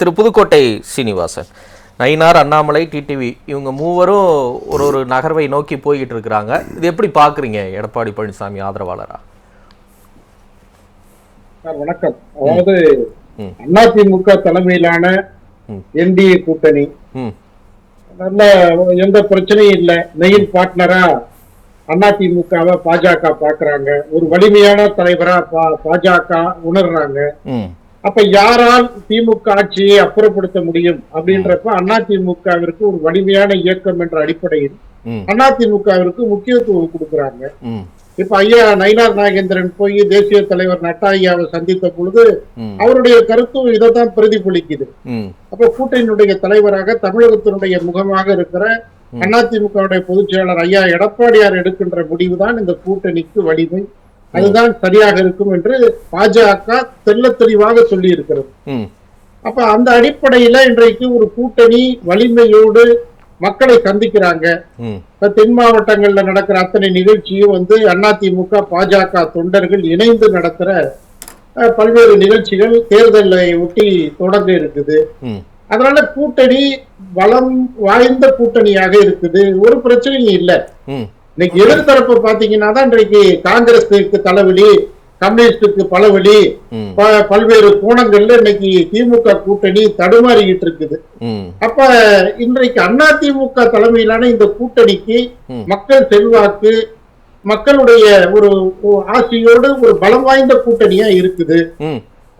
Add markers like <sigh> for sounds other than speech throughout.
திரு Pudukkottai Srinivasan Nainar Annamalai TTV இவங்க மூவரும் ஒரு ஒரு நகர்வை நோக்கி போய்கிட்டு இருக்கிறாங்க. இது எப்படி பார்க்குறீங்க எடப்பாடி பழனிசாமி ஆதரவாளரா? சார் வணக்கம். அதாவது. அதிமுக தலைமையிலான. என்டிஏ கூட்டணி. நல்ல எந்த பிரச்சனையும் இல்ல. மெயின் பார்ட்னரா அதிமுகவை பாஜக பாக்குறாங்க ஒரு வலிமையான தலைவரா பாஜக உணர்றாங்க. அப்ப யாரால் திமுக ஆட்சியை அப்புறப்படுத்த முடியும்? அப்படின்றப்ப அதிமுகவிற்கு ஒரு வலிமையான இயக்கம் என்ற அடிப்படையில் ம். அதிமுகவிற்கு முக்கியத்துவம் கொடுக்கறாங்க. இப்ப ஐயா நயினார் நாகேந்திரன் போய் தேசிய தலைவர் நட்டா ஐயாவை சந்தித்த பொழுது அவருடைய கருத்தும் இதைத்தான் பிரதிபலிக்குது. அப்ப கூட்டணியினுடைய தலைவராக தமிழகத்தினுடைய முகமாக இருக்கிற அதிமுகவுடைய பொதுச் செயலாளர் ஐயா எடப்பாடியார் எடுக்கின்ற முடிவுதான் இந்த கூட்டணிக்கு வலிமை. அதுதான் சரியாக இருக்கும் என்று பாஜக தெள்ள தெளிவாக சொல்லி இருக்கிறது அப்ப அந்த அடிப்படையில இன்றைக்கு ஒரு கூட்டணி வலிமையோடு மக்களை சந்திக்கிறாங்க. இப்ப தென் மாவட்டங்கள்ல நடக்கிற அத்தனை நிகழ்ச்சியும் வந்து அதிமுக பாஜக தொண்டர்கள் இணைந்து நடத்துற பல்வேறு நிகழ்ச்சிகள் தேர்தலை ஒட்டி தொடங்க இருக்குது. அதனால கூட்டணி பலம் வாய்ந்த கூட்டணியாக இருக்குது. ஒரு பிரச்சனையும் இல்ல. இன்னைக்கு எதிர்த்தரப்பு பாத்தீங்கன்னா தான் இன்றைக்கு காங்கிரஸுக்கு தலைவலி கம்யூனிஸ்டுக்கு பலவலி ம். ப- பல்வேறு கோணங்கள்ல இன்னைக்கு திமுக கூட்டணி தடுமாறிக்கிட்டு இருக்குது. அப்ப இன்றைக்கு அதிமுக தலைமையிலான இந்த கூட்டணிக்கு. மக்கள் செல்வாக்கு மக்களுடைய ஒரு ஆசையோடு ஒரு பலம் வாய்ந்த கூட்டணியா இருக்குது.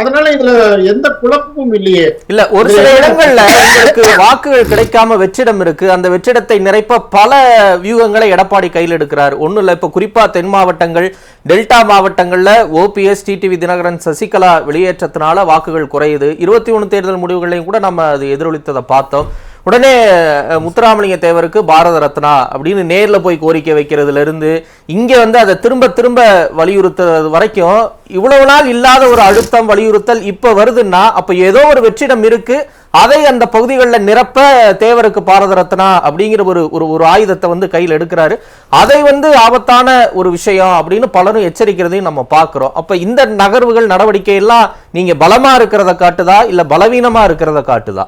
அதனால இதுல எந்த குழப்பமும் இல்லையே. இல்ல ஒரு சில இடங்கள்ல உங்களுக்கு வாக்குகள் கிடைக்காம வெற்றிடம் இருக்கு. அந்த வெற்றிடத்தை நிரப்ப பல வியூகங்களை எடப்பாடி கையில் எடுக்கிறார். ஒண்ணும் இல்ல இப்ப குறிப்பா தென் மாவட்டங்கள் டெல்டா மாவட்டங்கள்ல ஓபிஎஸ் டிடிவி தினகரன் சசிகலா வெளியேற்றத்தினால வாக்குகள் குறையுது. இருபத்தி ஒண்ணு தேர்தல் முடிவுகளையும் கூட நம்ம அது எதிரொலித்ததை பார்த்தோம். உடனே முத்துராமலிங்க தேவருக்கு பாரத ரத்னா அப்படின்னு நேரில் போய் கோரிக்கை வைக்கிறதுலேருந்து இங்கே வந்து அதை திரும்ப திரும்ப வலியுறுத்துறது வரைக்கும் இவ்வளவு நாள் இல்லாத ஒரு அழுத்தம் வலியுறுத்தல் இப்போ வருதுன்னா அப்போ ஏதோ ஒரு வெற்றிடம் இருக்கு. அதை அந்த பகுதிகளில் நிரப்ப தேவருக்கு பாரத ரத்னா அப்படிங்கிற ஒரு ஒரு ஒரு ஆயுதத்தை வந்து கையில் எடுக்கிறாரு. அதை வந்து ஆபத்தான ஒரு விஷயம் அப்படின்னு பலரும் எச்சரிக்கிறதையும் நம்ம பார்க்குறோம். அப்போ இந்த நகர்வுகள் நடவடிக்கை எல்லாம் நீங்கள் பலமாக இருக்கிறத காட்டுதா இல்லை பலவீனமாக இருக்கிறத காட்டுதா?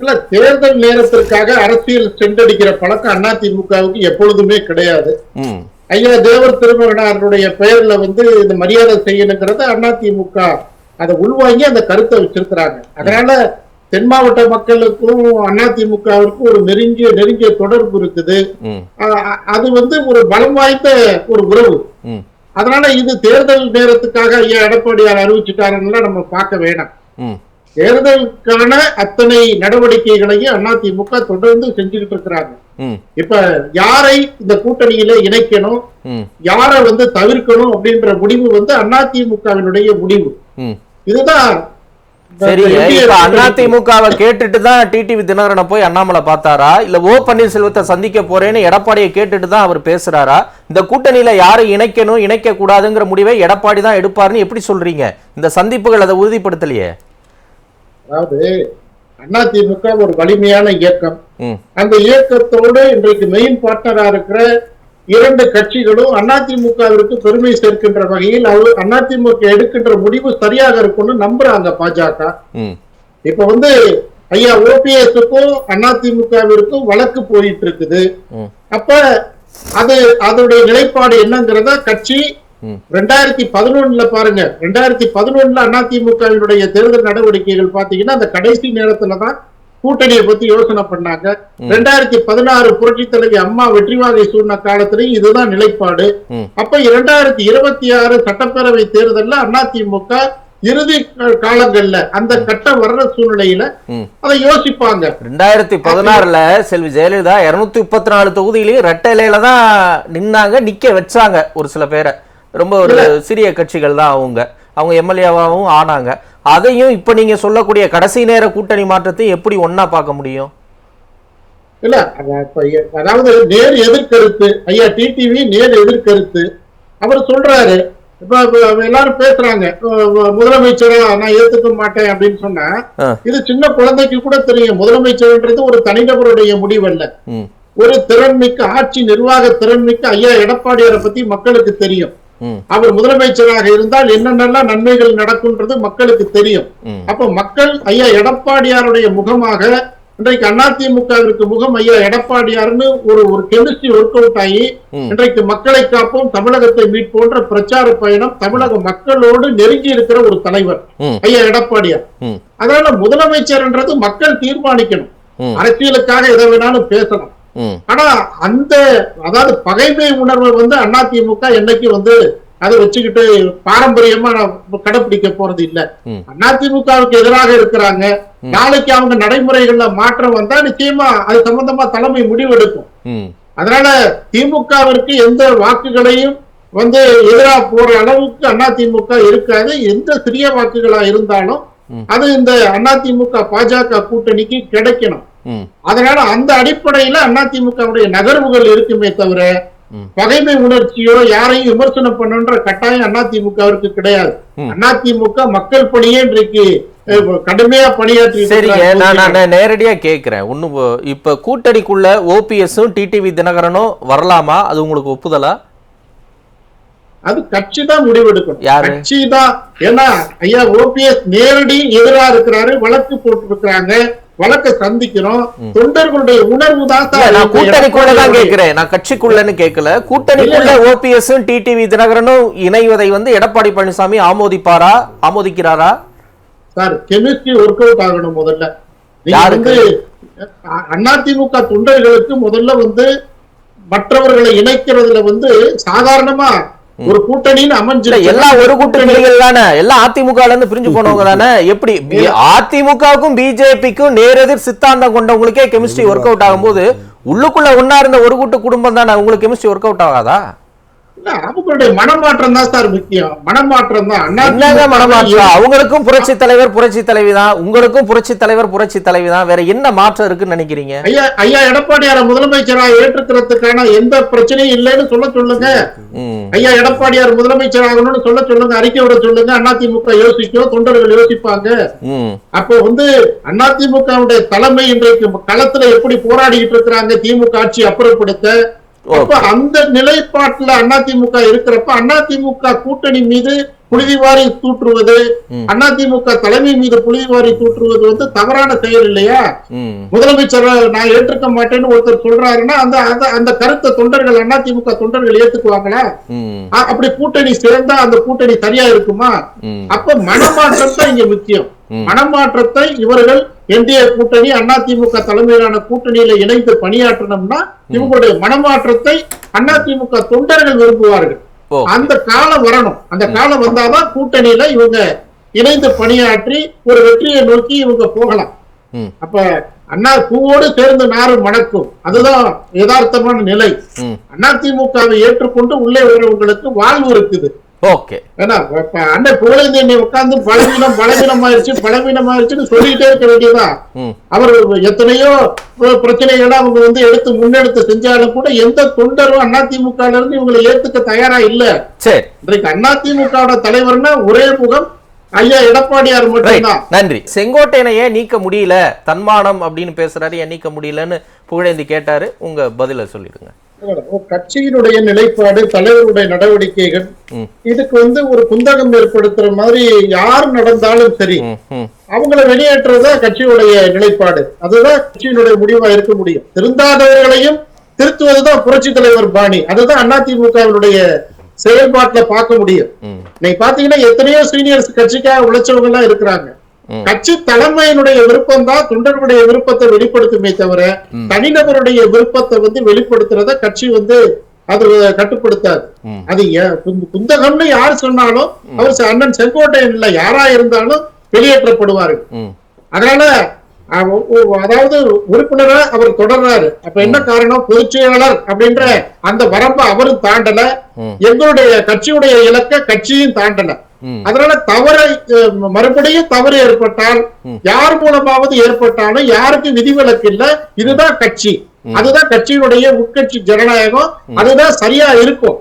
இல்ல தேர்தல் நேரத்திற்காக அரசியல் சென்றடிக்கிற பழக்கம் அதிமுகவுக்கு எப்பொழுதுமே கிடையாது. ஐயா தேவர் திருமகனாருடைய பெயர்ல வந்து இந்த மரியாதை செய்யணுங்கிறத அதிமுக அதை உள்வாங்கி அந்த கருத்தை வச்சிருக்கிறாங்க. அதனால தென் மாவட்ட மக்களுக்கும் அதிமுகவிற்கும் ஒரு நெருங்கிய நெருங்கிய தொடர்பு இருக்குது. அது வந்து ஒரு பலம் வாய்ந்த ஒரு உறவு. அதனால இது தேர்தல் நேரத்துக்காக ஐயா எடப்பாடியார் அறிவிச்சுட்டாருன்னா நம்ம பார்க்க வேணாம். தேர்தலுக்கான அத்தனை நடவடிக்கைகளையும் அதிமுக தொடர்ந்து செஞ்சுக்கிட்டு இருக்கிறாங்க இப்ப யாரை இந்த கூட்டணியில இணைக்கணும்? யாரை வந்து தவிர்க்கணும் அப்படின்ற முடிவு வந்து அதிமுகவினுடைய முடிவு. இதுதான் சரி அதிமுகவை கேட்டுட்டு தான் டிடிவி தினகரனை போய் அண்ணாமலை பார்த்தாரா? இல்ல ஓ பன்னீர்செல்வத்தை சந்திக்க போறேன்னு எடப்பாடியை கேட்டுட்டு தான் அவர் பேசுறாரா? இந்த கூட்டணியில யாரை இணைக்கணும் இணைக்க கூடாதுங்கிற முடிவை எடப்பாடி தான் எடுப்பாருன்னு எப்படி சொல்றீங்க? இந்த சந்திப்புகள் அதை உறுதிப்படுத்தலையே. அதாவது அதிமுக ஒரு வலிமையான இயக்கம். அந்த இயக்கத்தோடு இன்றைக்கு மெயின் பார்ட்னரா இருக்கிற இரண்டு கட்சிகளும் அதிமுகவிற்கு பெருமை சேர்க்கின்ற வகையில் அவர் அதிமுக எடுக்கின்ற முடிவு சரியாக இருக்கும்னு நம்புறாங்க பாஜக. இப்ப வந்து ஐயா ஓபிஎஸ்க்கும் அதிமுகவிற்கும் வழக்கு போயிட்டு இருக்குது. அப்ப அது அதனுடைய நிலைப்பாடு என்னங்கிறத கட்சி ரெண்டாயிரத்தி பதினொன்னுல பாருங்க. ரெண்டாயிரத்தி பதினொன்னுல அதிமுகவினுடைய தேர்தல் நடவடிக்கைகள் பாத்தீங்கன்னா அந்த கடைசி நேரத்துல தான் கூட்டணியை பத்தி யோசனை பண்ணாங்க. ரெண்டாயிரத்தி பதினாறு புரட்சி தலைவி அம்மா வெற்றிவாகை சூழ்நிலை காலத்திலையும் இதுதான் நிலைப்பாடு. அப்ப இரண்டாயிரத்தி இருபத்தி ஆறு சட்டப்பேரவை தேர்தல்ல அதிமுக இறுதி காலங்கள்ல அந்த கட்டம் வர்ற சூழ்நிலையில அதை யோசிப்பாங்க. ரெண்டாயிரத்தி பதினாறுல செல்வி ஜெயலலிதா இருநூத்தி முப்பத்தி நாலு தொகுதியிலையும் ரெட்டை இலையில தான் நின்னாங்க நிக்க வச்சாங்க ஒரு சில பேரை. ரொம்ப ஒரு சிறிய கட்சிகள் தான் அவங்க. அவங்க எம்எல்ஏவாகவும் ஆனாங்க. அதையும் இப்ப நீங்க சொல்லக்கூடிய கடைசி நேர கூட்டணி மாற்றத்தை எப்படி ஒண்ணா பார்க்க முடியும்? இல்ல அதாவது நேர் எதிர்கருத்து ஐயா டிடிவி நேர் எதிர்கருத்து. அவர் சொல்றாரு. இப்ப எல்லாரும் பேசுறாங்க. முதலமைச்சரா நான் ஏத்துக்க மாட்டேன் அப்படின்னு சொன்னா. இது சின்ன குழந்தைக்கு கூட தெரியும். முதலமைச்சர்ன்றது ஒரு தனிநபருடைய முடிவல்ல. ஒரு திறன்மிக்க ஆட்சி நிர்வாக திறன்மிக்க ஐயா எடப்பாடியாரை பத்தி மக்களுக்கு தெரியும். அவர் முதலமைச்சராக இருந்தால் என்னென்னலாம் நன்மைகள் நடக்கும்ன்றது மக்களுக்கு தெரியும். அப்ப மக்கள் ஐயா எடப்பாடியாருடைய முகமாக இன்றைக்கு அதிமுகவிற்கு முகம் ஐயா எடப்பாடியார்னு ஒரு ஒரு கெமிஸ்ட்ரி ஒர்க் அவுட் ஆகி. இன்றைக்கு மக்களை காப்போம் தமிழகத்தை மீட்போன்ற பிரச்சார பயணம் தமிழக மக்களோடு நெருங்கி இருக்கிற ஒரு தலைவர் ஐயா எடப்பாடியார். அதனால முதலமைச்சர்ன்றது மக்கள் தீர்மானிக்கணும். அரசியலுக்காக எதை வேணாலும் பேசலாம் ம் ஆனா அந்த அதாவது பகைமை உணர்வை வந்து அதிமுக என்னைக்கு வந்து அதை வச்சுக்கிட்டு பாரம்பரியமா கடைபிடிக்க போறது இல்ல. அதிமுகவுக்கு எதிராக இருக்கிறாங்க. நாளைக்கு அவங்க நடைமுறைகள்ல மாற்றம் வந்தா நிச்சயமா அது சம்பந்தமா தலைமை முடிவெடுக்கும். அதனால திமுகவிற்கு எந்த வாக்குகளையும் வந்து எதிராக போற அளவுக்கு அதிமுக இருக்காது. எந்த சிறிய வாக்குகளா இருந்தாலும். அது இந்த அதிமுக பாஜக கூட்டணிக்கு கிடைக்கணும். அதனால அந்த அடிப்படையில அதிமுகவுடைய நகர்வுகள் இருக்குமே தவிர. பகைமை உணர்ச்சியோ யாரையும் விமர்சனம் பண்ணுன்ற கட்டாயம் அதிமுகவிற்கு கிடையாது. அதிமுக மக்கள் பணியே இன்றைக்கு கடுமையா பணியாற்றி இருக்கிறார். நான் நான் நேரடியா கேட்கிறேன் ஒண்ணு இப்ப கூட்டணிக்குள்ள ஓபிஎஸும் டிடிவி தினகரனும் வரலாமா அது உங்களுக்கு ஒப்புதலா அது கட்சி தான் முடிவெடுக்கணும் யாரு? கட்சி தான் ஏன்னா ஐயா ஓபிஎஸ் நேரடி எதிரா இருக்கிறாரு வழக்கு போட்டு இருக்கிறாங்க வழக்கை சந்திக்கிறோம். தொண்டர்களுடைய உணர்வு தான் கூட்டணிக்குள்ள தான் கேட்கிறேன். நான் கட்சிக்குள்ளன்னு கேட்கல. கூட்டணிக்குள்ள ஓபிஎஸும் டிடிவி தினகரனும் இணைவதை வந்து எடப்பாடி பழனிசாமி ஆமோதிப்பாரா ஆமோதிக்கிறாரா? சார் கெமிஸ்ட்ரி ஒர்க் அவுட் ஆகணும் முதல்ல? வந்து அதிமுக தொண்டர்களுக்கு முதல்ல வந்து மற்றவர்களை இணைக்கிறதுல வந்து சாதாரணமா ஒரு கூட்டணின்னு அமைஞ்சு எல்லாம் ஒரு கூட்டணிகள் தானே? எல்லாம் அதிமுக இருந்து பிரிஞ்சு போனவங்க <laughs> தானே எப்படி அதிமுகவுக்கும் பிஜேபிக்கும் நேரெதிர் சித்தாந்தம் கொண்டவங்களுக்கே கெமிஸ்ட்ரி ஒர்க் அவுட் ஆகும்போது உள்ளுக்குள்ள ஒன்னா இருந்த ஒரு கூட்டு குடும்பம் தானே? உங்களுக்கு கெமிஸ்ட்ரி ஒர்க் அவுட் ஆகாதா? அவங்களுடைய மனமாற்றம் தான் சார் முக்கியம். மனமாற்றம் தான் என்னங்க மனமாற்றம்? அவங்களுக்கும் புரட்சி தலைவர் புரட்சி தலைவி தான் உங்களுக்கும் புரட்சி தலைவர் புரட்சி தலைவி தான் வேற என்ன மாற்றம் இருக்குன்னு நினைக்கிறீங்க? ஐயா ஐயா எடப்பாடியார முதலமைச்சராக ஏற்றுக்கிறதுக்கான எந்த பிரச்சனையும் இல்லைன்னு சொல்ல சொல்லுங்க. ஐயா எடப்பாடியார் முதலமைச்சர் ஆகணும்னு சொல்ல சொல்லுங்க. அறிக்கை விட சொல்லுங்க. அதிமுக யோசிக்கும் தொண்டர்கள் யோசிப்பாங்க. அப்போ வந்து அதிமுகவுடைய தலைமை இன்றைக்கு களத்துல எப்படி போராடிட்டு இருக்கிறாங்க திமுக ஆட்சி அப்புறப்படுத்த அப்ப அந்த நிலைப்பாட்டுல அதிமுக இருக்கிறப்ப அதிமுக கூட்டணி மீது புழுதிவாரி தூற்றுவது. அதிமுக தலைமை மீது புழுதிவாரி தூற்றுவது வந்து தவறான செயல் இல்லையா? முதலமைச்சரை நான் ஏற்றுக்க மாட்டேன்னு ஒருத்தர் சொல்றாருன்னா அந்த அந்த- கருத்தை தொண்டர்கள் அதிமுக தொண்டர்கள் ஏத்துக்குவாங்களா? அப்படி கூட்டணி சேர்ந்தா அந்த கூட்டணி சரியா இருக்குமா? அப்ப மனமாற்றம் தான் இங்க முக்கியம். மனமாற்றத்தை இவர்கள் என்டிஏ கூட்டணி அதிமுக தலைமையிலான கூட்டணியில இணைந்து பணியாற்றணும்னா இவங்களுடைய மனமாற்றத்தை அதிமுக தொண்டர்கள் விரும்புவார்கள். அந்த காலம் வரணும். அந்த காலம் வந்தாதான் கூட்டணியில இவங்க இணைந்து பணியாற்றி ஒரு வெற்றியை நோக்கி இவங்க போகலாம். அப்ப அண்ணா பூவோடு சேர்ந்து நாறு மணக்கும். அதுதான் யதார்த்தமான நிலை. அதிமுகவை ஏற்றுக்கொண்டு உள்ளே வருவங்களுக்கு வாழ்வு இருக்குது. ஓகே ஏன்னா அண்ணன் புகழேந்தி என்னை உட்கார்ந்து பலவீனம் பலவீனம் ஆயிடுச்சு பலவீனம் ஆயிடுச்சுன்னு சொல்லிக்கிட்டே இருக்க வேண்டியதா ம். அவர் எத்தனையோ பிர- பிரச்சனைகளை அவங்க வந்து எடுத்து முன்னெடுத்து செஞ்சாலும் கூட எந்த தொண்டரும் அதிமுக இருந்து இவங்களை ஏத்துக்க தயாரா இல்ல. சரி. இன்றைக்கு அதிமுக தலைவர்னா ஒரே முகம் ஐயா எடப்பாடியார் மட்டும்தான். நன்றி. செங்கோட்டையனை ஏன் நீக்க முடியல. தன்மானம் அப்படின்னு பேசுறாரு ஏன் நீக்க முடியலன்னு புகழேந்தி கேட்டாரு. உங்க பதில சொல்லிடுங்க. கட்சியினுடைய நிலைப்பாடு தலைவருடைய நடவடிக்கைகள். இதுக்கு வந்து ஒரு குந்தகம் ஏற்படுத்துற மாதிரி யார் நடந்தாலும் சரி அவங்கள வெளியேற்றுறதா கட்சியுடைய நிலைப்பாடு. அதுதான் கட்சியினுடைய முடிவா இருக்க முடியும். திருந்தாதவர்களையும் திருத்துவதுதான் புரட்சி தலைவர் பாணி. அதுதான் அதிமுகவினுடைய செயல்பாட்டுல பார்க்க முடியும். இன்னைக்கு பாத்தீங்கன்னா எத்தனையோ சீனியர்ஸ் கட்சிக்காக உழைச்சவங்க எல்லாம் இருக்கிறாங்க. கட்சி தலைமையினுடைய விருப்பம் தான் தொண்டர்களுடைய விருப்பத்தை வெளிப்படுத்துமே தவிர. தனிநபருடைய விருப்பத்தை வந்து வெளிப்படுத்துறத கட்சி வந்து அது கட்டுப்படுத்தாது. அது குந்தகம்னு யார் சொன்னாலும் அவர் அண்ணன் செங்கோட்டையன் இல்ல யாரா இருந்தாலும் வெளியேற்றப்படுவார்கள் ம். அதனால அதாவது உறுப்பினரா அவர் தொடர்றாரு. அப்ப என்ன காரணம்? பொதுச் செயலாளர் அப்படின்ற அந்த வரம்பை அவரும் தாண்டல. எங்களுடைய கட்சியுடைய இலக்க கட்சியும் தாண்டல. அதனால தவறை மறுபடியும் தவறு ஏற்பட்டால் யார் மூலமாவது ஏற்பட்டாலும் யாருக்கும் விதிவிலக்கு இல்ல இதுதான் கட்சி. அதுதான் கட்சியினுடைய உட்கட்சி ஜனநாயகம். அதுதான் சரியா இருக்கும்.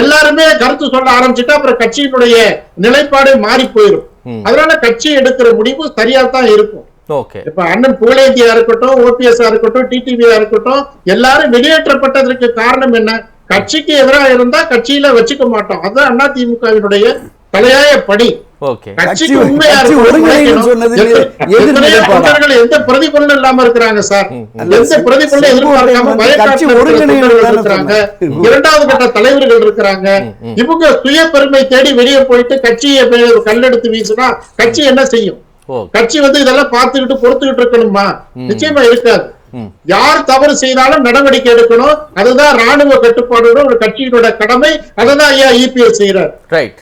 எல்லாருமே கருத்து சொல்ல ஆரம்பிச்சுட்டா அப்புறம் கட்சியினுடைய நிலைப்பாடு மாறி போயிடும். அதனால கட்சி எடுக்கிற முடிவு சரியா தான் இருக்கும். இப்ப அண்ணன் புகழேந்தியா இருக்கட்டும் ஓபிஎஸ் இருக்கட்டும் டிடிவியா இருக்கட்டும் எல்லாரும் வெளியேற்றப்பட்டதற்கு காரணம் என்ன? கட்சிக்கு எதிராக இருந்தா கட்சியில வச்சுக்க மாட்டோம். அதுதான் அதிமுகவினுடைய தலையாய படி. கட்சிக்கு உண்மையா எந்த பிரதிபலனும் இல்லாம இருக்கிறாங்க சார்? எந்த பிரதிபலனும் எதிர்பார்க்காம இருக்கிறாங்க. இரண்டாவது கட்ட தலைவர்கள் இருக்கிறாங்க. இவங்க சுய பெருமை தேடி வெளியே போயிட்டு கட்சியை கல்லெடுத்து வீசினா கட்சி என்ன செய்யும்? கட்சி வந்து இதெல்லாம் பார்த்துக்கிட்டு பொறுத்துக்கிட்டு இருக்கணுமா? நிச்சயமா இருக்காது. யார் தவறு செய்தாலும் நடவடிக்கை எடுக்கணும். அதுதான் ராணுவ கட்டுப்பாடோட ஒரு கட்சியினோட கடமை. அததான் ஐயா இபிஎஸ் செய்யறார் ரைட்